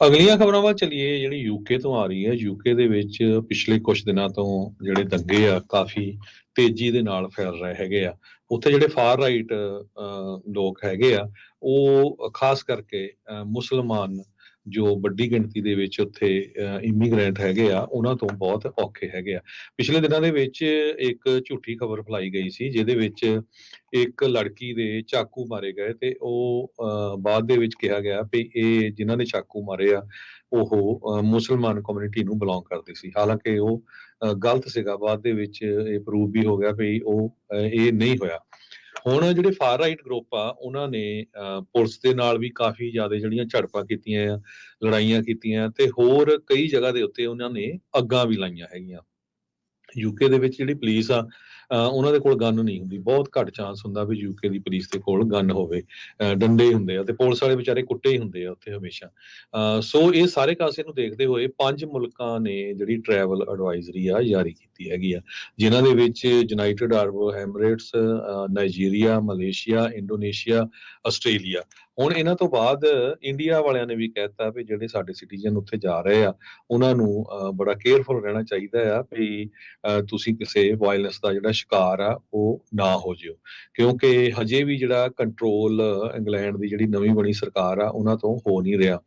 ਅਗਲੀਆਂ ਖਬਰਾਂ ਵੱਲ ਚਲੀਏ ਜਿਹੜੀ ਯੂਕੇ ਤੋਂ ਆ ਰਹੀ ਹੈ ਯੂਕੇ ਦੇ ਵਿੱਚ ਪਿਛਲੇ ਕੁਝ ਦਿਨਾਂ ਤੋਂ ਜਿਹੜੇ ਦੰਗੇ ਆ ਕਾਫੀ ਤੇਜ਼ੀ ਦੇ ਨਾਲ ਫੈਲ ਰਹੇ ਹੈਗੇ ਆ। ਉੱਥੇ ਜਿਹੜੇ ਫਾਰ ਰਾਈਟ ਲੋਕ ਹੈਗੇ ਆ ਉਹ ਖਾਸ ਕਰਕੇ ਅਹ, ਮੁਸਲਮਾਨ ਜੋ ਵੱਡੀ ਗਿਣਤੀ ਦੇ ਵਿੱਚ ਉੱਥੇ ਇਮੀਗ੍ਰੈਂਟ ਹੈਗੇ ਆ ਉਹਨਾਂ ਤੋਂ ਬਹੁਤ ਔਖੇ ਹੈਗੇ ਆ। ਪਿਛਲੇ ਦਿਨਾਂ ਦੇ ਵਿੱਚ ਇੱਕ ਝੂਠੀ ਖਬਰ ਫੈਲਾਈ ਗਈ ਸੀ ਜਿਹਦੇ ਵਿੱਚ ਇੱਕ ਲੜਕੀ ਦੇ ਚਾਕੂ ਮਾਰੇ ਗਏ ਤੇ ਉਹ ਅਹ, ਬਾਅਦ ਦੇ ਵਿੱਚ ਕਿਹਾ ਗਿਆ ਵੀ ਇਹ ਜਿਨ੍ਹਾਂ ਨੇ ਚਾਕੂ ਮਾਰੇ ਆ ਉਹ ਮੁਸਲਮਾਨ ਕਮਿਊਨਿਟੀ ਨੂੰ ਬਿਲੋਂਗ ਕਰਦੇ ਸੀ। ਹਾਲਾਂਕਿ ਉਹ ਗਲਤ ਸੀਗਾ। ਬਾਅਦ ਦੇ ਵਿੱਚ ਇਹ ਪ੍ਰੂਵ ਵੀ ਹੋ ਗਿਆ ਵੀ ਉਹ ਇਹ ਨਹੀਂ ਹੋਇਆ। ਹੁਣ ਜਿਹੜੇ ਫਾਰ ਰਾਈਟ ਗਰੁੱਪ ਆ ਉਹਨਾਂ ਨੇ ਅਹ, ਪੁਲਿਸ ਦੇ ਨਾਲ ਵੀ ਕਾਫੀ ਜ਼ਿਆਦਾ ਜਿਹੜੀਆਂ ਝੜਪਾਂ ਕੀਤੀਆਂ ਆ ਲੜਾਈਆਂ ਕੀਤੀਆਂ ਤੇ ਹੋਰ ਕਈ ਜਗ੍ਹਾ ਦੇ ਉੱਤੇ ਉਹਨਾਂ ਨੇ ਅੱਗਾਂ ਵੀ ਲਾਈਆਂ ਹੈਗੀਆਂ। ਯੂਕੇ ਦੇ ਵਿੱਚ ਜਿਹੜੀ ਪੁਲਿਸ ਆ ਉਹਨਾਂ ਦੇ ਕੋਲ ਗਨ ਨਹੀਂ ਹੁੰਦੀ। ਬਹੁਤ ਘੱਟ ਚਾਂਸ ਹੁੰਦਾ ਵੀ ਯੂਕੇ ਦੀ ਪੁਲਿਸ ਦੇ ਕੋਲ ਗਨ ਹੋਵੇ। ਡੰਡੇ ਹੁੰਦੇ ਆ ਤੇ ਪੁਲਿਸ ਵਾਲੇ ਵਿਚਾਰੇ ਕੁੱਟੇ ਹੀ ਹੁੰਦੇ ਆ ਉੱਥੇ ਹਮੇਸ਼ਾ। ਅਹ ਸੋ ਇਹ ਸਾਰੇ ਕਾਸੇ ਨੂੰ ਦੇਖਦੇ ਹੋਏ ਪੰਜ ਮੁਲਕਾਂ ਨੇ ਜਿਹੜੀ ਟਰੈਵਲ ਐਡਵਾਈਜ਼ਰੀ ਆ ਜਾਰੀ ਕੀਤੀ ਹੈਗੀ ਆ। ਜਿਨ੍ਹਾਂ ਦੇ ਵਿੱਚ United Arab Emirates Nigeria Malaysia Indonesia Australia ਹੁਣ ਇਹਨਾਂ ਤੋਂ ਬਾਅਦ ਇੰਡੀਆ ਵਾਲਿਆਂ ਨੇ ਵੀ ਕਹਿਤਾ ਵੀ ਜਿਹੜੇ ਸਾਡੇ ਸਿਟੀਜ਼ਨ ਉੱਥੇ ਜਾ ਰਹੇ ਆ, ਉਹਨਾਂ ਨੂੰ ਬੜਾ ਕੇਅਰਫੁਲ ਰਹਿਣਾ ਚਾਹੀਦਾ ਆ ਵੀ ਤੁਸੀਂ ਕਿਸੇ ਵਾਇਲੈਂਸ ਦਾ ਜਿਹੜਾ ਸ਼ਿਕਾਰ ਆ, ਉਹ ਨਾ ਹੋ ਜਿਓ। ਕਿਉਂਕਿ ਹਜੇ ਵੀ ਜਿਹੜਾ ਕੰਟਰੋਲ ਇੰਗਲੈਂਡ ਦੀ ਜਿਹੜੀ ਨਵੀਂ ਬਣੀ ਸਰਕਾਰ ਆ, ਉਹਨਾਂ ਤੋਂ ਹੋ ਨਹੀਂ ਰਿਹਾ।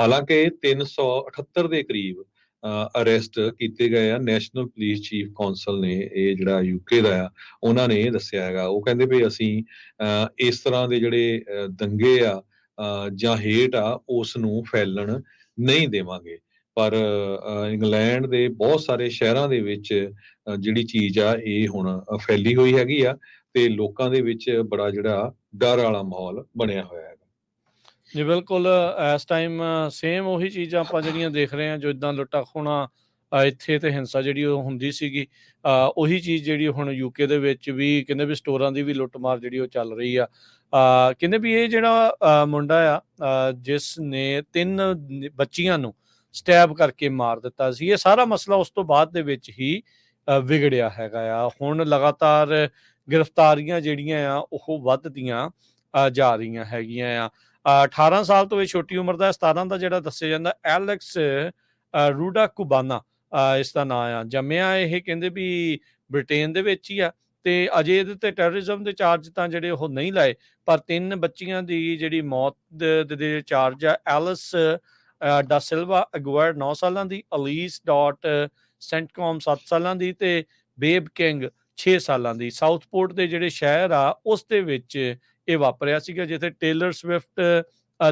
ਹਾਲਾਂਕਿ 378 ਦੇ ਕਰੀਬ ਅਰੈਸਟ ਕੀਤੇ ਗਏ ਆ। ਨੈਸ਼ਨਲ ਪੁਲਿਸ ਚੀਫ ਕਾਉਂਸਲ ਨੇ ਇਹ ਜਿਹੜਾ ਯੂਕੇ ਦਾ ਆ ਉਹਨਾਂ ਨੇ ਦੱਸਿਆ ਹੈਗਾ। ਉਹ ਕਹਿੰਦੇ ਵੀ ਅਸੀਂ ਅਹ, ਇਸ ਤਰ੍ਹਾਂ ਦੇ ਜਿਹੜੇ ਦੰਗੇ ਆ ਜਾਂ ਹੇਟ ਆ ਉਸ ਨੂੰ ਫੈਲਣ ਨਹੀਂ ਦੇਵਾਂਗੇ। ਪਰ ਇੰਗਲੈਂਡ ਦੇ ਬਹੁਤ ਸਾਰੇ ਸ਼ਹਿਰਾਂ ਦੇ ਵਿੱਚ ਜਿਹੜੀ ਚੀਜ਼ ਆ ਇਹ ਹੁਣ ਫੈਲੀ ਹੋਈ ਹੈਗੀ ਆ ਤੇ ਲੋਕਾਂ ਦੇ ਵਿੱਚ ਬੜਾ ਜਿਹੜਾ ਡਰ ਵਾਲਾ ਮਾਹੌਲ ਬਣਿਆ ਹੋਇਆ ਹੈ ਜੀ ਬਿਲਕੁਲ ਇਸ ਟਾਈਮ ਸੇਮ ਉਹੀ ਚੀਜ਼ਾਂ ਆਪਾਂ ਜਿਹੜੀਆਂ ਦੇਖ ਰਹੇ ਹਾਂ ਜੋ ਇਦਾਂ ਲੁੱਟਾ ਖੋਣਾ ਇੱਥੇ ਤੇ ਹਿੰਸਾ ਜਿਹੜੀ ਉਹ ਹੁੰਦੀ ਸੀਗੀ ਅ, ਉਹੀ ਚੀਜ਼ ਜਿਹੜੀ ਹੁਣ ਯੂਕੇ ਦੇ ਵਿੱਚ ਵੀ ਕਹਿੰਦੇ ਵੀ ਸਟੋਰਾਂ ਦੀ ਵੀ ਲੁੱਟਮਾਰ ਜਿਹੜੀ ਉਹ ਚੱਲ ਰਹੀ ਆ। ਕਹਿੰਦੇ ਵੀ ਇਹ ਜਿਹੜਾ ਮੁੰਡਾ ਆ ਅ, ਜਿਸ ਨੇ ਤਿੰਨ ਬੱਚੀਆਂ ਨੂੰ ਸਟੈਬ ਕਰਕੇ ਮਾਰ ਦਿੱਤਾ ਸੀ ਇਹ ਸਾਰਾ ਮਸਲਾ ਉਸ ਤੋਂ ਬਾਅਦ ਦੇ ਵਿੱਚ ਹੀ ਵਿਗੜਿਆ ਹੈਗਾ ਆ। ਹੁਣ ਲਗਾਤਾਰ ਗ੍ਰਿਫਤਾਰੀਆਂ ਜਿਹੜੀਆਂ ਆ ਉਹ ਵੱਧਦੀਆਂ ਜਾ ਰਹੀਆਂ ਹੈਗੀਆਂ ਆ। 18 ਸਾਲ ਤੋਂ ਇਹ ਛੋਟੀ ਉਮਰ ਦਾ ਹੈ, 17 ਦਾ ਜਿਹੜਾ ਦੱਸਿਆ ਜਾਂਦਾ ਐਲੈਕਸ ਰੂਡਾ ਕੁਬਾਨਾ ਅ, ਇਸ ਦਾ ਨਾਮ ਆ। ਜੰਮਿਆ ਇਹ ਕਹਿੰਦੇ ਵੀ ਬ੍ਰਿਟੇਨ ਦੇ ਵਿੱਚ ਹੀ ਆ ਤੇ ਅਜੇ ਇਹਦੇ ਤੇ ਟੈਰਰਿਜ਼ਮ ਦੇ ਚਾਰਜ ਤਾਂ ਜਿਹੜੇ ਉਹ ਨਹੀਂ ਲਾਏ ਪਰ ਤਿੰਨ ਬੱਚੀਆਂ ਦੀ ਜਿਹੜੀ ਮੌਤ ਦੇ ਚਾਰਜ ਆ ਐਲਿਸ ਅ, ਡਾ ਸਿਲਵਾ ਅਗੁਆਰ 9 ਸਾਲਾਂ ਦੀ ਅਲੀਸ ਡਾਟ ਸੈਂਟਕੌਮ 7 ਸਾਲਾਂ ਦੀ ਤੇ ਬੇਬ ਕਿੰਗ 6 ਸਾਲਾਂ ਦੀ। ਸਾਊਥਪੋਰਟ ਦੇ ਜਿਹੜੇ ਸ਼ਹਿਰ ਆ ਉਸ ਦੇ ਵਿੱਚ ਇਹ ਵਾਪਰਿਆ ਸੀਗਾ ਜਿੱਥੇ ਟੇਲਰ ਸਵਿਫਟ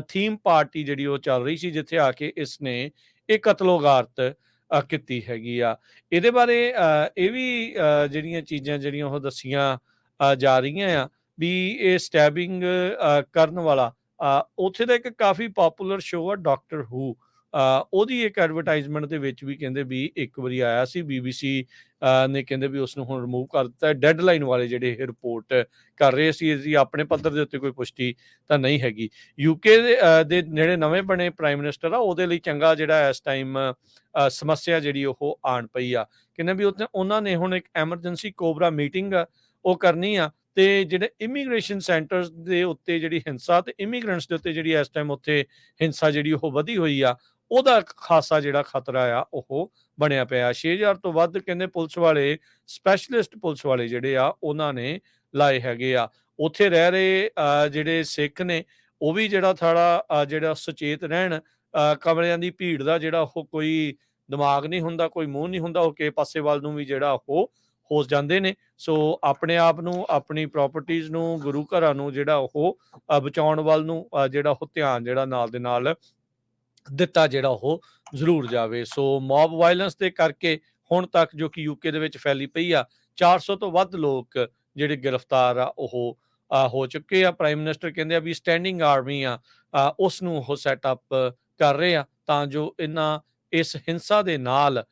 ਥੀਮ ਪਾਰਟੀ ਜਿਹੜੀ ਉਹ ਚੱਲ ਰਹੀ ਸੀ ਜਿੱਥੇ ਆ ਕੇ ਇਸ ਨੇ ਇਹ ਕਤਲੋਗਾਰਤ ਕੀਤੀ ਹੈਗੀ ਆ। ਇਹਦੇ ਬਾਰੇ ਇਹ ਵੀ ਜਿਹੜੀਆਂ ਚੀਜ਼ਾਂ ਜਿਹੜੀਆਂ ਉਹ ਦੱਸੀਆਂ ਜਾ ਰਹੀਆਂ ਆ ਵੀ ਇਹ ਸਟੈਬਿੰਗ ਕਰਨ ਵਾਲਾ ਅ, ਉੱਥੇ ਦਾ ਇੱਕ ਕਾਫੀ ਪਪੂਲਰ ਸ਼ੋਅ ਆ ਡਾਕਟਰ ਹੂ ਉਹਦੀ ਇੱਕ ਐਡਵਰਟਾਈਜ਼ਮੈਂਟ ਦੇ ਵਿੱਚ ਵੀ ਕਹਿੰਦੇ ਵੀ ਇੱਕ ਵਾਰੀ ਆਇਆ ਸੀ ਬੀਬੀਸੀ ਨੇ ਕਹਿੰਦੇ ਵੀ ਉਸ ਨੂੰ ਹੁਣ ਰਿਮੂਵ ਕਰ ਦਿੱਤਾ ਡੈਡਲਾਈਨ ਵਾਲੇ ਜਿਹੜੇ ਇਹ ਰਿਪੋਰਟ ਕਰ ਰਹੇ ਸੀ ਇਸ ਦੀ ਆਪਣੇ ਪੱਧਰ ਦੇ ਉੱਤੇ ਕੋਈ ਪੁਸ਼ਟੀ ਤਾਂ ਨਹੀਂ ਹੈਗੀ। ਯੂਕੇ ਦੇ ਅ, ਜਿਹੜੇ ਨਵੇਂ ਬਣੇ ਪ੍ਰਾਈਮ ਮਿਨਿਸਟਰ ਆ ਉਹਦੇ ਲਈ ਚੰਗਾ ਜਿਹੜਾ ਇਸ ਟਾਈਮ ਸਮੱਸਿਆ ਜਿਹੜੀ ਉਹ ਆਣ ਪਈ ਆ। ਕਹਿੰਦੇ ਵੀ ਉੱਥੇ ਉਹਨਾਂ ਨੇ ਹੁਣ ਇੱਕ ਐਮਰਜੈਂਸੀ ਕੋਬਰਾ ਮੀਟਿੰਗ ਉਹ ਕਰਨੀ ਆ ਤੇ ਜਿਹੜੇ ਇਮੀਗ੍ਰੇਸ਼ਨ ਸੈਂਟਰਸ ਦੇ ਉੱਤੇ ਜਿਹੜੀ ਹਿੰਸਾ ਤੇ ਇਮੀਗ੍ਰੈਂਟਸ ਦੇ ਉੱਤੇ ਜਿਹੜੀ ਇਸ ਟਾਈਮ ਉੱਥੇ ਹਿੰਸਾ ਜਿਹੜੀ ਉਹ ਵਧੀ ਹੋਈ ਆ ਉਹਦਾ ਖਾਸਾ ਜਿਹੜਾ ਖਤਰਾ ਆ, ਉਹ ਬਣਿਆ ਪਿਆ। 6000 ਤੋਂ ਵੱਧ ਕਹਿੰਦੇ ਪੁਲਿਸ ਵਾਲੇ ਸਪੈਸ਼ਲਿਸਟ ਪੁਲਿਸ ਵਾਲੇ ਜਿਹੜੇ ਆ, ਉਹਨਾਂ ਨੇ ਲਾਏ ਹੈਗੇ ਆ। ਉੱਥੇ ਰਹਿ ਰਹੇ ਜਿਹੜੇ ਸਿੱਖ ਨੇ, ਉਹ ਵੀ ਜਿਹੜਾ ਥੜਾ ਜਿਹੜਾ ਸੁਚੇਤ ਰਹਿਣ ਕਮਰਿਆਂ ਦੀ ਭੀੜ ਦਾ ਜਿਹੜਾ ਉਹ ਕੋਈ ਦਿਮਾਗ ਨਹੀਂ ਹੁੰਦਾ, ਕੋਈ ਮੂੰਹ ਨਹੀਂ ਹੁੰਦਾ, ਉਹ ਕਿਸੇ ਪਾਸੇ ਵੱਲ ਨੂੰ ਵੀ ਜਿਹੜਾ ਉਹ ਹੋ ਜਾਂਦੇ ਨੇ। ਸੋ ਆਪਣੇ ਆਪ ਨੂੰ, ਆਪਣੀ ਪ੍ਰਾਪਰਟੀਆਂ ਨੂੰ, ਗੁਰੂ ਘਰਾਂ ਨੂੰ ਜਿਹੜਾ ਉਹ ਬਚਾਉਣ ਵੱਲ ਨੂੰ ਜਿਹੜਾ ਉਹ ਧਿਆਨ ਜਿਹੜਾ ਨਾਲ ਦੇ ਨਾਲ ਦਿੱਤਾ ਜਿਹੜਾ ਉਹ ਜ਼ਰੂਰ ਜਾਵੇ। ਸੋ ਮੌਬ ਵਾਇਲੈਂਸ ਦੇ ਕਰਕੇ ਹੁਣ ਤੱਕ ਜੋ ਕਿ ਯੂਕੇ ਦੇ ਵਿੱਚ ਫੈਲੀ ਪਈ ਆ 400 ਤੋਂ ਵੱਧ ਲੋਕ ਜਿਹੜੇ ਗ੍ਰਿਫਤਾਰ ਆ ਉਹ ਹੋ ਚੁੱਕੇ ਆ। ਪ੍ਰਾਈਮ ਮਿਨਿਸਟਰ ਕਹਿੰਦੇ ਆ ਵੀ ਸਟੈਂਡਿੰਗ ਆਰਮੀ ਆ ਅ, ਉਸ ਨੂੰ ਉਹ ਸੈਟਅਪ ਕਰ ਰਹੇ ਆ ਤਾਂ ਜੋ ਇਹਨਾਂ ਇਸ ਹਿੰਸਾ ਦੇ ਨਾਲ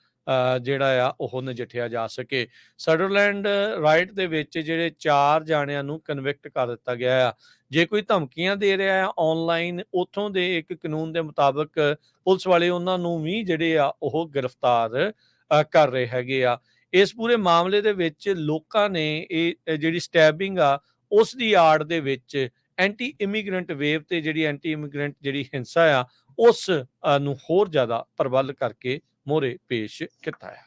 ਜਿਹੜਾ ਆ ਉਹ ਨਜਿੱਠਿਆ ਜਾ ਸਕੇ। ਸਟਰਲੈਂਡ ਰਾਈਟ ਦੇ ਵਿੱਚ ਜਿਹੜੇ ਚਾਰ ਜਾਣਿਆਂ ਨੂੰ ਕਨਵਿਕਟ ਕਰ ਦਿੱਤਾ ਗਿਆ ਆ। ਜੇ ਕੋਈ ਧਮਕੀਆਂ ਦੇ ਰਿਹਾ ਆ ਆਨਲਾਈਨ ਉਥੋਂ ਦੇ ਇੱਕ ਕਾਨੂੰਨ ਦੇ ਮੁਤਾਬਕ ਪੁਲਿਸ ਵਾਲੇ ਉਹਨਾਂ ਨੂੰ ਵੀ ਜਿਹੜੇ ਆ ਉਹ ਗ੍ਰਿਫਤਾਰ ਕਰ ਰਹੇ ਹੈਗੇ ਆ। ਇਸ ਪੂਰੇ ਮਾਮਲੇ ਦੇ ਵਿੱਚ ਲੋਕਾਂ ਨੇ ਇਹ ਜਿਹੜੀ ਸਟੈਬਿੰਗ ਆ ਉਸ ਦੀ ਆੜ ਦੇ ਵਿੱਚ ਐਂਟੀ ਇਮੀਗ੍ਰੈਂਟ ਵੇਵ ਤੇ ਜਿਹੜੀ ਐਂਟੀ ਇਮੀਗ੍ਰੈਂਟ ਜਿਹੜੀ ਹਿੰਸਾ ਆ ਉਸ ਅ, ਨੂੰ ਹੋਰ ਜ਼ਿਆਦਾ ਪ੍ਰਬਲ ਕਰਕੇ ਮੋਹਰੇ ਪੇਸ਼ ਕੀਤਾ ਹੈ।